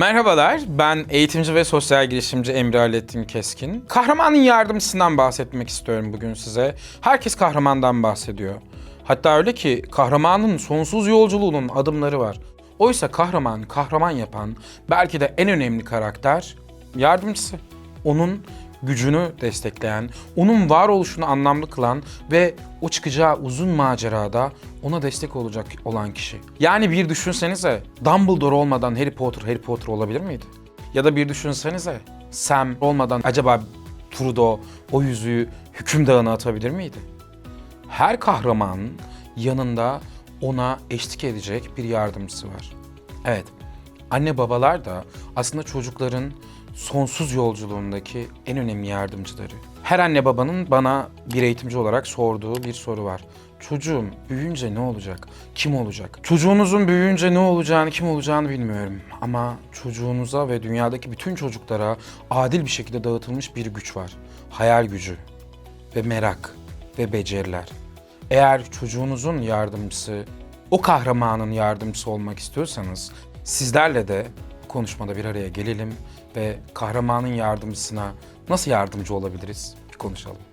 Merhabalar, ben eğitimci ve sosyal girişimci Emre Alettin Keskin. Kahramanın yardımcısından bahsetmek istiyorum bugün size. Herkes kahramandan bahsediyor. Hatta öyle ki kahramanın sonsuz yolculuğunun adımları var. Oysa kahraman, kahraman yapan belki de en önemli karakter yardımcısı. Onun gücünü destekleyen, onun varoluşunu anlamlı kılan ve o çıkacağı uzun macerada ona destek olacak olan kişi. Yani bir düşünsenize Dumbledore olmadan Harry Potter Harry Potter olabilir miydi? Ya da bir düşünsenize Sam olmadan acaba Frodo o yüzüğü hükümdarına atabilir miydi? Her kahramanın yanında ona eşlik edecek bir yardımcısı var. Evet, anne babalar da aslında çocukların sonsuz yolculuğundaki en önemli yardımcıları. Her anne babanın bana bir eğitimci olarak sorduğu bir soru var. Çocuğum büyüyünce ne olacak? Kim olacak? Çocuğunuzun büyüyünce ne olacağını, kim olacağını bilmiyorum. Ama çocuğunuza ve dünyadaki bütün çocuklara adil bir şekilde dağıtılmış bir güç var. Hayal gücü ve merak ve beceriler. Eğer çocuğunuzun yardımcısı, o kahramanın yardımcısı olmak istiyorsanız sizlerle de konuşmada bir araya gelelim ve kahramanın yardımcısına nasıl yardımcı olabiliriz bir konuşalım.